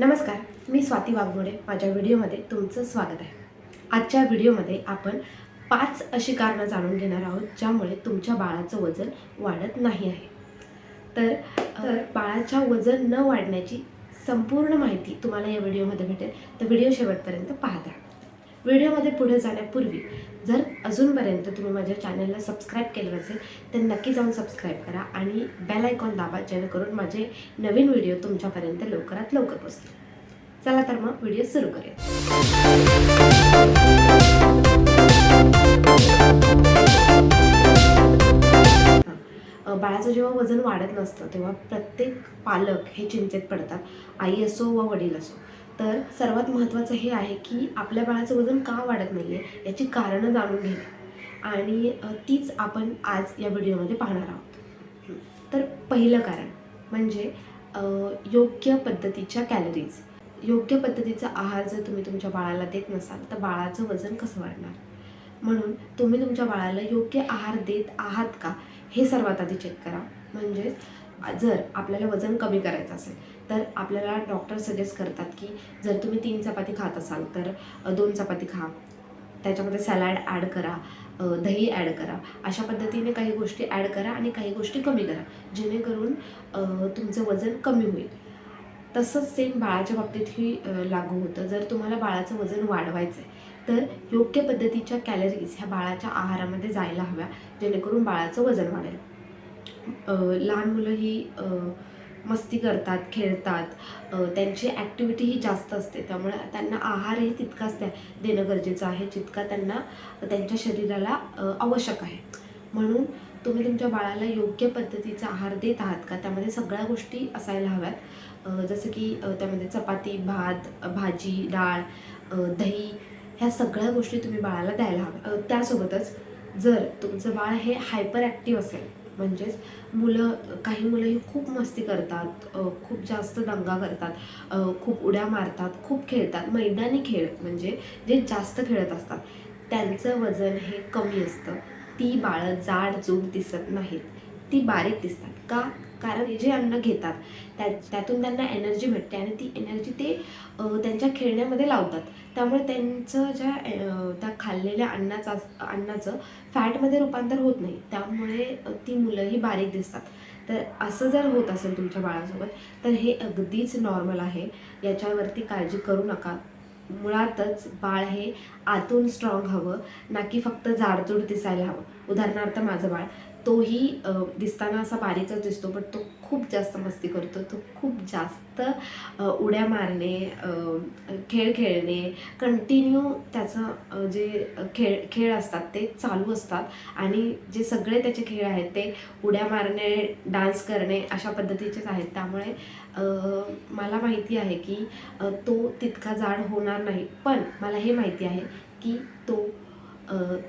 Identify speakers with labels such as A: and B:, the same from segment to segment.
A: नमस्कार मी स्वाती वाघमोडे. माझ्या व्हिडिओमध्ये तुमचं स्वागत आहे. आजच्या व्हिडिओमध्ये आपण पाच अशी कारणं जाणून घेणार आहोत ज्यामुळे तुमच्या बाळाचं वजन वाढत नाही आहे. तर तर बाळाच्या वजन न वाढण्याची संपूर्ण माहिती तुम्हाला या व्हिडिओमध्ये भेटेल. तर व्हिडिओ शेवटपर्यंत पाहता. व्हिडिओमध्ये पुढे जाण्यापूर्वी जर अजूनपर्यंत तुम्ही माझ्या चॅनलला सबस्क्राईब केलं नसेल तर नक्की जाऊन सबस्क्राईब करा आणि बेल आयकॉन दाबा जेणेकरून माझे नवीन व्हिडिओ तुमच्यापर्यंत लवकरात लवकर पोचतील चला तर मग व्हिडिओ सुरू करूया. बाळाचं जेव्हा वजन वाढत नसतं तेव्हा प्रत्येक पालक हे चिंतेत पडतात. आई असो व वडील असो. तर सर्वात महत्त्वाचं हे आहे की आपल्या बाळाचं वजन का वाढत नाही आहे याची कारणं जाणून घेणे आणि तीच आपण आज या व्हिडिओमध्ये पाहणार आहोत. तर पहिलं कारण म्हणजे योग्य पद्धतीच्या कॅलरीज योग्य पद्धतीचा आहार जर तुम्ही तुमच्या बाळाला देत नसाल तर बाळाचं वजन कसं वाढणार? म्हणून तुम्ही तुमच्या बाळाला योग्य आहार देत आहात का हे सर्वात आधी चेक करा. म्हणजेच जर आपल्याला वजन कमी करायचं असेल तर आपल्याला डॉक्टर सजेस्ट करतात की जर तुम्ही तीन चपाती खात असाल तर दोन चपाती खा. त्याच्यामध्ये सॅलॅड ॲड करा दही ॲड करा. अशा पद्धतीने काही गोष्टी ॲड करा आणि काही गोष्टी कमी करा जेणेकरून तुमचं वजन कमी होईल. तसंच सेम बाळाच्या बाबतीतही लागू होतं. जर तुम्हाला बाळाचं वजन वाढवायचं आहे तर योग्य पद्धतीच्या कॅलरीज ह्या बाळाच्या आहारामध्ये जायला हव्या जेणेकरून बाळाचं वजन वाढेल. लहान मुलं ही मस्ती करतात खेळतात. त्यांची ॲक्टिव्हिटी ही जास्त असते. त्यामुळे त्यांना आहारही तितकाच द्या देणं गरजेचं आहे जितका त्यांना त्यांच्या शरीराला आवश्यक आहे. म्हणून तुम्ही तुमच्या बाळाला योग्य पद्धतीचा आहार देत आहात का? त्यामध्ये सगळ्या गोष्टी असायला हव्यात. जसं की त्यामध्ये चपाती भात भाजी डाळ दही ह्या सगळ्या गोष्टी तुम्ही बाळाला द्यायला हव्या. त्यासोबतच जर तुमचं बाळ हे हायपर ॲक्टिव्ह असेल म्हणजेच मुलं काही मुलं ही खूप मस्ती करतात खूप जास्त दंगा करतात खूप उड्या मारतात खूप खेळतात. मैदानी खेळ म्हणजे जे जास्त खेळत असतात त्यांचं वजन हे कमी असतं. ती बाळं जाडजूड दिसत नाहीत. ती बारीक दिसतात. का? कारण हे जे अन्न घेतात त्या त्यातून त्यांना एनर्जी भेटते आणि ती एनर्जी ते त्यांच्या खेळण्यामध्ये लावतात. त्यामुळे त्यांचं ज्या त्या खाल्लेल्या अन्नाचा अन्नाचं फॅटमध्ये रूपांतर होत नाही. त्यामुळे ती मुलंही बारीक दिसतात. तर असं जर होत असेल तुमच्या बाळासोबत तर हे अगदीच नॉर्मल आहे. याच्यावरती काळजी करू नका. मुळातच बाळ हे आतून स्ट्रॉंग हवं ना की फक्त जाडजूड दिसायला हवं. उदाहरणार्थ माझं बाळ. तोही दिसताना असा बारीकच दिसतो पण तो खूप जास्त मस्ती करतो. तो खूप जास्त उड्या मारणे खेळ खेळणे कंटिन्यू त्याचं जे खेळ खेळ असतात ते चालू असतात. आणि जे सगळे त्याचे खेळ आहेत ते उड्या मारणे डान्स करणे अशा पद्धतीचेच आहेत. त्यामुळे मला माहिती आहे की तो तितका जाड होणार नाही. पण मला हे माहिती आहे की तो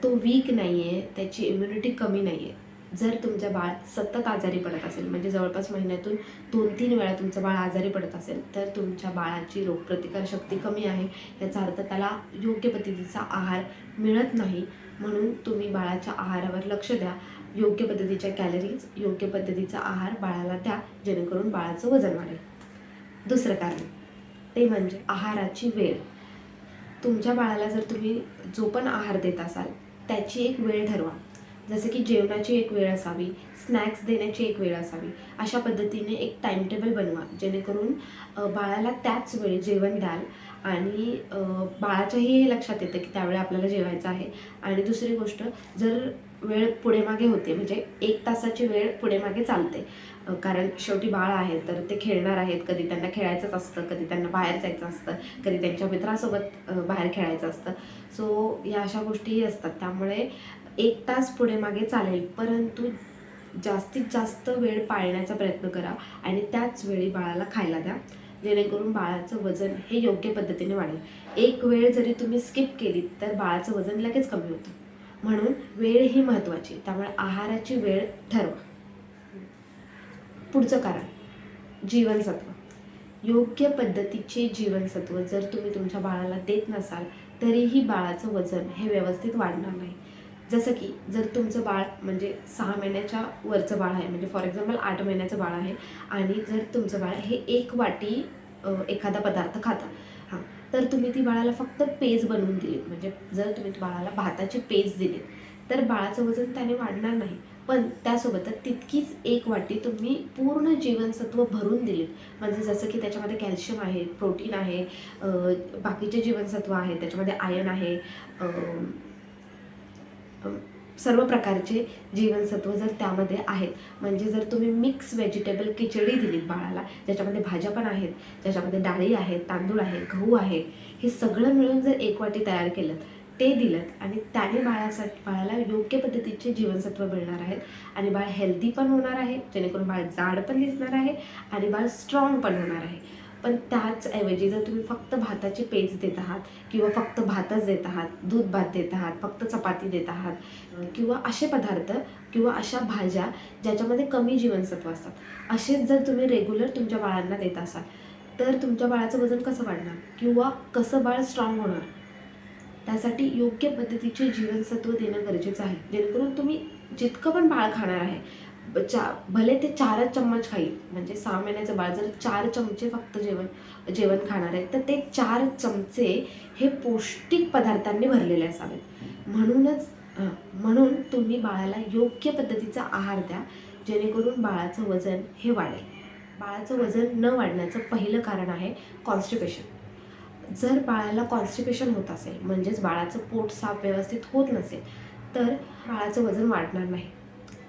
A: तो वीक नाही आहे त्याची इम्युनिटी कमी नाही आहे जर तुमचं बाळ सतत आजारी पडत असेल म्हणजे जवळपास महिन्यातून दोन तीन वेळा तुमचं बाळ आजारी पडत असेल तर तुमच्या बाळाची रोगप्रतिकार शक्ती कमी आहे. याचा अर्थ त्याला योग्य पद्धतीचा आहार मिळत नाही. म्हणून तुम्ही बाळाच्या आहारावर लक्ष द्या. योग्य पद्धतीच्या कॅलरीज योग्य पद्धतीचा आहार बाळाला द्या जेणेकरून बाळाचं वजन वाढेल. दुसरं कारण ते म्हणजे आहाराची वेळ. तुमच्या बाळाला जर तुम्ही जो पण आहार देत असाल त्याची एक वेळ ठरवा. जसं की जेवणाची एक वेळ असावी स्नॅक्स देण्याची एक वेळ असावी अशा पद्धतीने एक टाईम टेबल बनवा जेणेकरून बाळाला त्याच वेळी जेवण द्याल आणि बाळाच्याही हे लक्षात येतं की त्यावेळी आपल्याला जेवायचं आहे. आणि दुसरी गोष्ट जर वेळ पुढे मागे होते म्हणजे एक तासाची वेळ पुढे मागे चालते कारण शेवटी बाळ आहे तर ते खेळणार आहेत कधी त्यांना खेळायचंच असतं कधी त्यांना बाहेर जायचं असतं कधी त्यांच्या मित्रासोबत बाहेर खेळायचं असतं. सो या अशा गोष्टीही असतात. त्यामुळे एक तास पुढे मागे चालेल. परंतु जास्तीत जास्त वेळ पाळण्याचा प्रयत्न करा आणि त्याच वेळी बाळाला खायला द्या. जेणेकरून बाळाचं वजन हे योग्य पद्धतीने वाढेल. एक वेळ जरी तुम्ही स्किप केली तर बाळाचं वजन लगेच कमी होतं. म्हणून वेळ ही महत्त्वाची. त्यामुळे आहाराची वेळ ठरवा. पुढचं कारण जीवनसत्व. योग्य पद्धतीचे जीवनसत्व जर तुम्ही तुमच्या बाळाला देत नसाल तरीही बाळाचं वजन हे व्यवस्थित वाढणार नाही. जसं की जर तुमचं बाळ म्हणजे सहा महिन्याच्या वरचं बाळ आहे म्हणजे फॉर एक्झाम्पल आठ महिन्याचं बाळ आहे आणि जर तुमचं बाळ हे एक वाटी एखादा पदार्थ खाता हां तर तुम्ही ती बाळाला फक्त पेज बनवून दिली म्हणजे जर तुम्ही बाळाला भाताची पेज दिली तर बाळाचं वजन त्याने वाढणार नाही. पण त्यासोबतच तितकीच एक वाटी तुम्ही पूर्ण जीवनसत्व भरून दिलीत. म्हणजे जसं की त्याच्यामध्ये कॅल्शियम आहे प्रोटीन आहे बाकीचे जीवनसत्व आहे त्याच्यामध्ये आयन आहे सर्व प्रकारचे जीवनसत्व जर त्यामध्ये आहेत म्हणजे जर तुम्ही मिक्स व्हेजिटेबल खिचडी दिलीत बाळाला ज्याच्यामध्ये भाज्या पण आहेत ज्याच्यामध्ये डाळी आहेत तांदूळ आहे गहू आहे हे सगळं मिळून जर एक वाटी तयार केलं ते दिलं आणि त्याने बाळासाठी बाळाला योग्य पद्धतीचे जीवनसत्व मिळणार आहेत आणि बाळ हेल्दी पण होणार आहे जेणेकरून बाळ जाड पण दिसणार आहे आणि बाळ स्ट्रॉंग पण होणार आहे. पण त्याचऐवजी जर तुम्ही फक्त भाताची पेज देत आहात किंवा फक्त भातच देत आहात दूध भात देत आहात फक्त चपाती देत आहात किंवा असे पदार्थ किंवा अशा भाज्या ज्याच्यामध्ये कमी जीवनसत्व असतात असेच जर तुम्ही रेग्युलर तुमच्या बाळांना देत असाल तर तुमच्या बाळाचं वजन कसं वाढणार? किंवा कसं बाळ स्ट्रॉंग होणार? त्यासाठी योग्य पद्धतीचे जीवनसत्व देणं गरजेचं आहे. जेणेकरून तुम्ही जितकं पण बाळ खाणार आहे चा भले ते चारच चम्मच खाईल म्हणजे सहा महिन्याचं बाळ जर चार चमचे फक्त जेवण जेवण खाणार आहे तर ते चार चमचे हे पौष्टिक पदार्थांनी भरलेले असावेत. म्हणूनच म्हणून तुम्ही बाळाला योग्य पद्धतीचा आहार द्या जेणेकरून बाळाचं वजन हे वाढेल. बाळाचं वजन न वाढण्याचं पहिलं कारण आहे कॉन्स्टिपेशन जर बाळाला कॉन्स्टिपेशन होत असेल म्हणजेच बाळाचं पोट साफ व्यवस्थित होत नसेल तर बाळाचं वजन वाढणार नाही.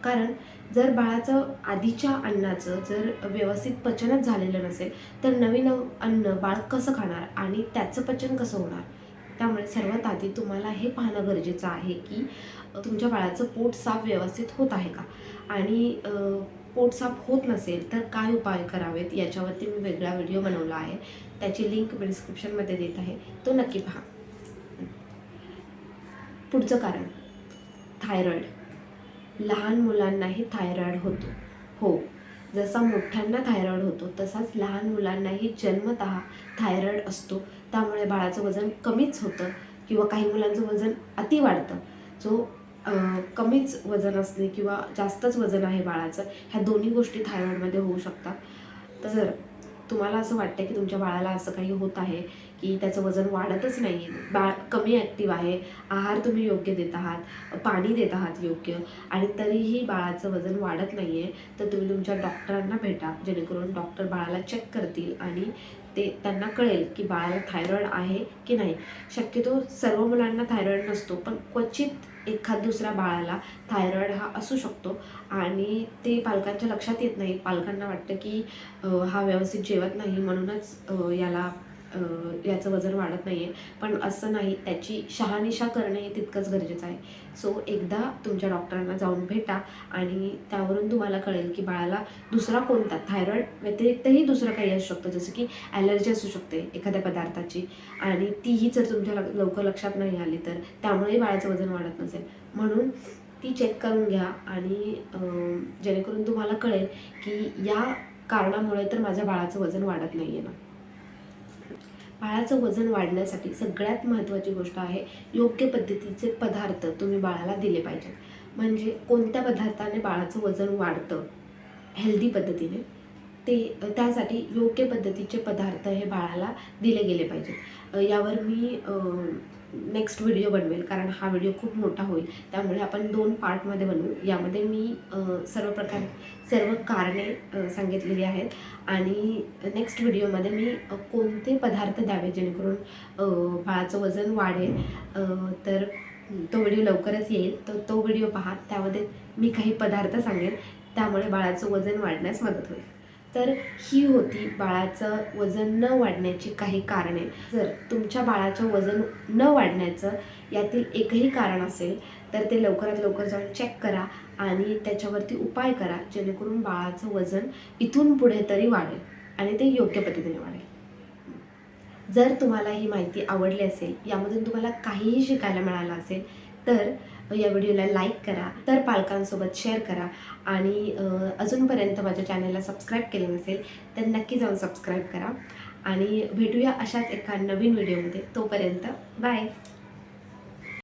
A: कारण जर बाळाचं आधीच्या अन्नाचं जर व्यवस्थित पचनच झालेलं नसेल तर नवीन अन्न बाळ कसं खाणार आणि त्याचं पचन कसं होणार? त्यामुळे सर्वात आधी तुम्हाला हे पाहणं गरजेचं आहे की तुमच्या बाळाचं पोट साफ व्यवस्थित होत आहे का? आणि पोट साफ होत नसेल तर काय उपाय करावेत? याच्यावरती मी वेगळा व्हिडिओ बनवला आहे. त्याची लिंक मी डिस्क्रिप्शनमध्ये देत आहे. तो नक्की पहा. पुढचं कारण. थायरॉईड लहान मुलांनाही थायरॉईड होतो. हो जसा मोठ्यांना थायरॉईड होतो तसाच लहान मुलांनाही जन्मत थायरॉईड असतो. त्यामुळे बाळाचं वजन कमीच होतं किंवा काही मुलांचं वजन अति वाढतं. जो कमीच वजन असणे किंवा जास्तच वजन आहे बाळाचं ह्या दोन्ही गोष्टी थायरॉईडमध्ये होऊ शकतात. तर जर तुम्हाला असं वाटतं की तुमच्या बाळाला असं काही होत आहे की त्याचं वजन वाढतच नाही बाळ कमी ॲक्टिव्ह आहे. आहार तुम्ही योग्य देत आहात. पाणी देत आहात योग्य. आणि तरीही बाळाचं वजन वाढत नाही आहे तर तुम्ही तुमच्या डॉक्टरांना भेटा. जेणेकरून डॉक्टर बाळाला चेक करतील आणि ते त्यांना कळेल की बाळाला थायरॉईड आहे की नाही. शक्यतो सर्व मुलांना थायरॉईड नसतो पण क्वचित एखाद दुसऱ्या बाळाला थायरॉईड हा असू शकतो. आणि ते पालकांच्या लक्षात येत नाही. पालकांना वाटतं की हा व्यवस्थित जेवत नाही म्हणूनच याला याचं वजन वाढत नाही आहे पण असं नाही त्याची शहानिशा करणे हे तितकंच गरजेचं आहे. सो एकदा तुमच्या डॉक्टरांना जाऊन भेटा आणि त्यावरून तुम्हाला कळेल की बाळाला दुसरा कोणता थायरॉईड व्यतिरिक्तही दुसरं काही असू शकतं. जसं की ॲलर्जी असू शकते एखाद्या पदार्थाची आणि तीही जर तुमच्या लवकर लक्षात नाही आली तर त्यामुळेही बाळाचं वजन वाढत नसेल. म्हणून ती चेक करून घ्या आणि जेणेकरून तुम्हाला कळेल की या कारणामुळे तर माझ्या बाळाचं वजन वाढत नाही आहे ना. बाळाचं वजन वाढण्यासाठी सगळ्यात महत्त्वाची गोष्ट आहे योग्य पद्धतीचे पदार्थ तुम्ही बाळाला दिले पाहिजेत. म्हणजे कोणत्या पदार्थाने बाळाचं वजन वाढतं? हेल्दी पद्धतीने. ते त्यासाठी योग्य पद्धतीचे पदार्थ हे बाळाला दिले गेले पाहिजेत. यावर मी नेक्स्ट व्हिडिओ बनवेल कारण हा व्हिडिओ खूप मोठा होईल. त्यामुळे आपण दोन पार्टमध्ये बनवू. यामध्ये मी सर्व प्रकार सर्व कारणे सांगितलेली आहेत. आणि नेक्स्ट व्हिडिओमध्ये मी कोणते पदार्थ द्यावे जेणेकरून बाळाचं वजन वाढेल. तर तो व्हिडिओ लवकरच येईल. तर तो व्हिडिओ पहा. त्यामध्ये मी काही पदार्थ सांगेन. त्यामुळे बाळाचं वजन वाढण्यास मदत होईल. तर ही होती बाळाचं वजन न वाढण्याची काही कारणे. जर तुमच्या बाळाचं वजन न वाढण्याचं यातील एकही कारण असेल तर ते लवकरात लवकर जाऊन चेक करा आणि त्याच्यावरती उपाय करा जेणेकरून बाळाचं वजन इथून पुढे तरी वाढेल आणि ते योग्य पद्धतीने वाढेल. जर तुम्हाला ही माहिती आवडली असेल यामधून तुम्हाला काहीही शिकायला मिळालं असेल तर या व्हिडिओला लाईक करा तर पालकांसोबत शेअर करा आणि अजूनपर्यंत माझ्या चॅनलला सबस्क्राईब केलं नसेल तर नक्की जाऊन सबस्क्राईब करा. आणि भेटूया अशाच एका नवीन व्हिडिओमध्ये. तोपर्यंत बाय.